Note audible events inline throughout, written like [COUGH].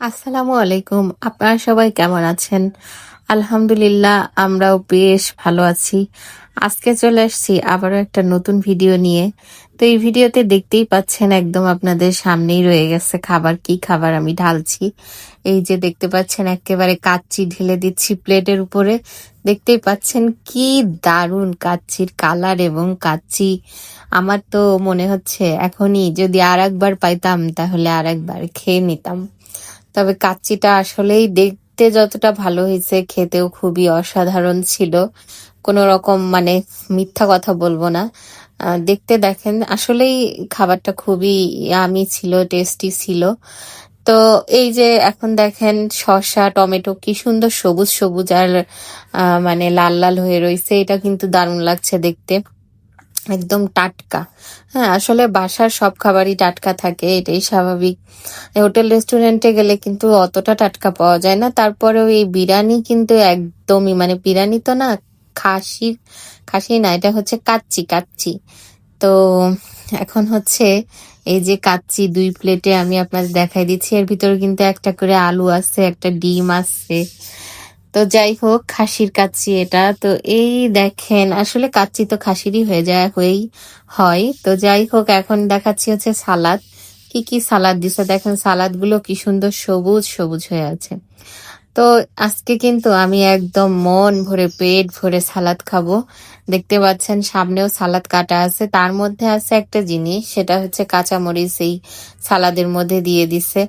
আসসালামু আলাইকুম। আপনারা সবাই কেমন আছেন? আলহামদুলিল্লাহ, আমরাও বেশ ভালো আছি। আজকে চলে আসছি আবারও একটা নতুন ভিডিও নিয়ে। তো এই ভিডিওতে দেখতেই পাচ্ছেন একদম আপনাদের সামনেই রয়ে গেছে খাবার, কি খাবার আমি ঢালছি। এই যে দেখতে পাচ্ছেন একেবারে কাচ্চি ঢেলে দিচ্ছি প্লেটের উপরে। দেখতেই পাচ্ছেন কি দারুণ কাচ্চির কালার এবং কাচ্চি। আমার তো মনে হচ্ছে এখনই যদি আর একবার পাইতাম তাহলে আর একবার খেয়ে নিতাম। তবে কাচ্চিটা আসলেই দেখতে যতটা ভালো হয়েছে, খেতেও খুবই অসাধারণ ছিল। কোনো রকম মানে মিথ্যা কথা বলব না। দেখতে দেখেন, আসলেই খাবারটা খুবই আমি ছিল টেস্টি ছিল। তো এই যে এখন দেখেন শসা, টমেটো কি সুন্দর সবুজ সবুজ আর মানে লাল লাল হয়ে রয়েছে, এটা কিন্তু দারুণ লাগছে দেখতে। একদম টাটকা। হ্যাঁ আসলে বাসার সব খাবারই টাটকা থাকে, এটাই স্বাভাবিক। হোটেল, রেস্টুরেন্টে গেলে কিন্তু অতটা টাটকা পাওয়া যায় না। তারপরেও এই বিরিয়ানি কিন্তু একদমই মানে বিরিয়ানি তো না খাসির খাসি না, এটা হচ্ছে কাচ্চি কাচ্চি। তো এখন হচ্ছে এই যে কাচ্চি দুই প্লেটে আমি আপনাদের দেখাই দিচ্ছি। এর ভিতরে কিন্তু একটা করে আলু আছে, একটা ডিম আছে তো যাই হোক, খাসির কাচ্চি এটা। তো এই দেখেন, আসলে কাচ্চি তো খাসিরই হয়ে যায়, হয়েই হয়। তো যাই হোক, এখন দেখাচ্ছি হচ্ছে সালাদ। কি কি সালাদ দিছে? দেখেন সালাদগুলো কি সুন্দর সবুজ সবুজ হয়ে আছে। তো আজকে কিন্তু আমি একদম মন ভরে, পেট ভরে সালাদ খাব। দেখতে পাচ্ছেন সামনেও সালাদ কাটা আছে। তার মধ্যে আছে একটা জিনিস, সেটা হচ্ছে কাঁচামরিচ এই সালাদের মধ্যে দিয়ে দিছে।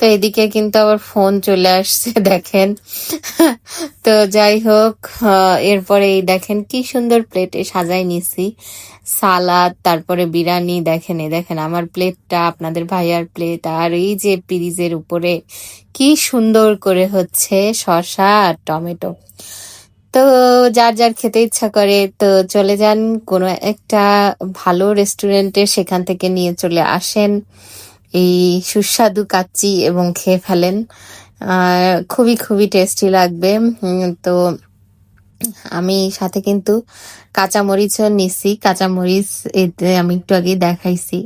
তো এদিকে কিন্তু আবার ফোন চলে আসছে, [LAUGHS] দেখেন। তো যাই হোক এরপরে এই দেখেন কি সুন্দর প্লেটে সাজাই নিছি। সালাদ, তারপরে বিরিয়ানি, দেখেন, এই দেখেন আমার প্লেটটা, আপনাদের ভাইয়ার প্লেট, আর এই যে পিরিজের উপরে কি সুন্দর করে হচ্ছে শসা আর টমেটো। তো যার যার খেতে ইচ্ছা করে, তো চলে যান কোনো একটা ভালো রেস্টুরেন্টে, সেখান থেকে নিয়ে চলে আসেন। এই সুস্বাদু কাচ্চি এবং খেয়ে ফেলেন। খুবই খুবই টেস্টি লাগবে। তো আমি সাথে কিন্তু কাঁচামরিচও নিছি। কাঁচামরিচ এতে আমি একটু আগেই দেখাইছি।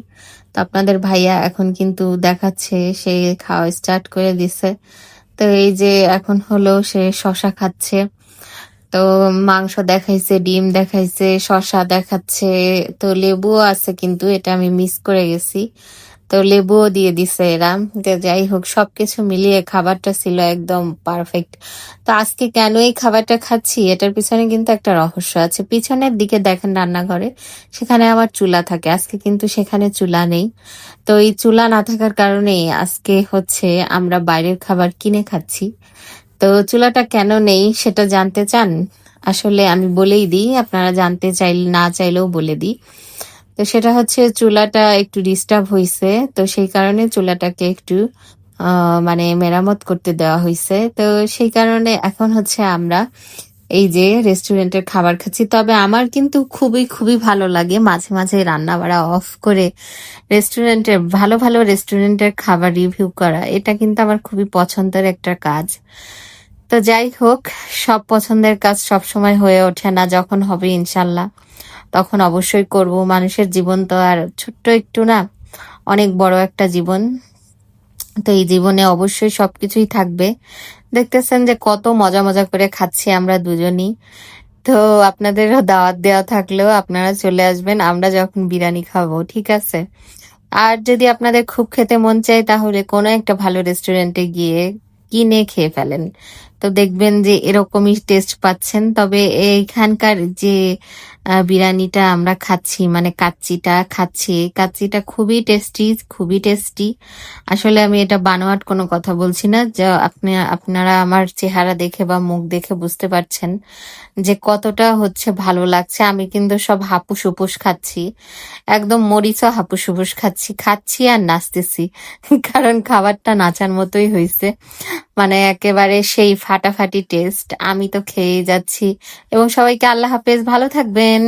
তো আপনাদের ভাইয়া এখন কিন্তু দেখাচ্ছে, সে খাওয়া স্টার্ট করে দিছে। তো এই যে এখন হলো সে শশা খাচ্ছে। তো মাংস দেখাইছে, ডিম দেখাইছে, শশা দেখাচ্ছে। তো লেবুও আছে কিন্তু, এটা আমি মিস করে গেছি। তো লেবুও দিয়ে দিছে এরা। তো যাই হোক, সবকিছু মিলিয়ে খাবারটা ছিল একদম পারফেক্ট তো আজকে কেন এই খাবারটা খাচ্ছি? এটার পিছনে কিন্তু একটা রহস্য আছে। পিছনের দিকে দেখেন রান্নাঘরে, সেখানে আবার চুলা থাকে। আজকে কিন্তু সেখানে চুলা নেই। তো এই চুলা না থাকার কারণে আজকে হচ্ছে আমরা বাইরের খাবার কিনে খাচ্ছি। তো চুলাটা কেন নেই সেটা জানতে চান? আসলে আমি বলেই দিই, আপনারা জানতে চাইলে, না চাইলেও বলে দিই। তো সেটা হচ্ছে চুলাটা একটু ডিস্টার্ব হয়েছে তো সেই কারণে চুলাটাকে একটু মানে মেরামত করতে দেওয়া হয়েছে তো সেই কারণে এখন হচ্ছে আমরা এই যে রেস্টুরেন্টের খাবার খাচ্ছি। তবে আমার কিন্তু খুবই খুবই ভালো লাগে মাঝে মাঝে রান্না বাড়া অফ করে রেস্টুরেন্টের ভালো ভালো রেস্টুরেন্টের খাবার রিভিউ করা। এটা কিন্তু আমার খুবই পছন্দের একটা কাজ। তো যাই হোক, সব পছন্দের কাজ সব সময় হয়ে ওঠে না, যখন হবে ইনশাল্লাহ। তখন অবশ্যই করব। মানুষের জীবন তো আর ছোট্ট একটু না, অনেক বড় একটা জীবন। তো এই জীবনে অবশ্যই সবকিছুই থাকবে। দেখতেছেন যে কত মজা মজা করে খাচ্ছি আমরা দুজনই। তো আপনাদেরও দাওয়াত দেওয়া থাকলেও আপনারা চলে আসবেন, আমরা যখন বিরিয়ানি খাব, ঠিক আছে? আর যদি আপনাদের খুব খেতে মন চায়, তাহলে কোনো একটা ভালো রেস্টুরেন্টে গিয়ে কিনে খেয়ে ফেলেন। তো দেখবেন যে এরকমই টেস্ট পাচ্ছেন। তবে এইখানকার যে বিরিয়ানিটা আমরা খাচ্ছি মানে কাচ্চিটা খাচ্ছি কাচ্চিটা খুবই টেস্টি খুবই টেস্টি আসলে আমি এটা বানোয়াট কোনো কথা বলছি না। যা আপনি, আপনারা আমার চেহারা দেখে বা মুখ দেখে বুঝতে পারছেন যে কতটা হচ্ছে ভালো লাগছে। আমি কিন্তু সব হাপুস উপুস খাচ্ছি। একদম মরিচও হাপুস উপুস খাচ্ছি। খাচ্ছি আর নাচতেছি। [LAUGHS] কারণ খাবারটা নাচার মতোই হয়েছে মানে একেবারে সেই ফাটাফাটি টেস্ট আমি তো খেয়ে যাচ্ছি। এবং সবাইকে আল্লাহ হাফেজ ভালো থাকবেন।